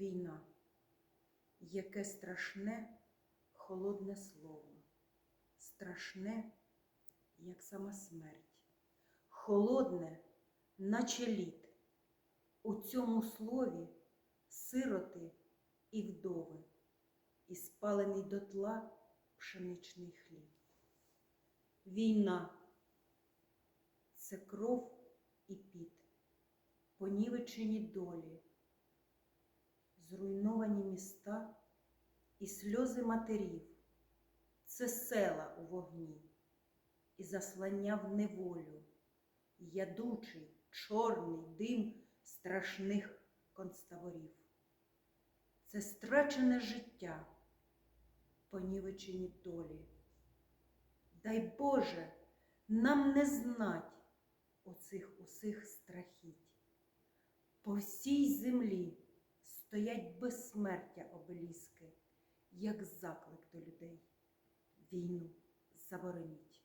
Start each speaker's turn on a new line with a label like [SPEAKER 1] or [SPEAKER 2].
[SPEAKER 1] Війна, яке страшне, холодне слово, страшне, як сама смерть, холодне, наче лід. У цьому слові сироти і вдови, і спалений дотла пшеничний хліб. Війна це кров і піт, понівечені долі, зруйновані міста і сльози матерів, це села у вогні і заслання в неволю, ядучий, чорний дим страшних концтаборів. Це страчене життя, понівечені долі. Дай Боже, нам не знать оцих усіх страхіть. По всій землі стоять безсмертя обеліски, як заклик до людей. Війну забороніть.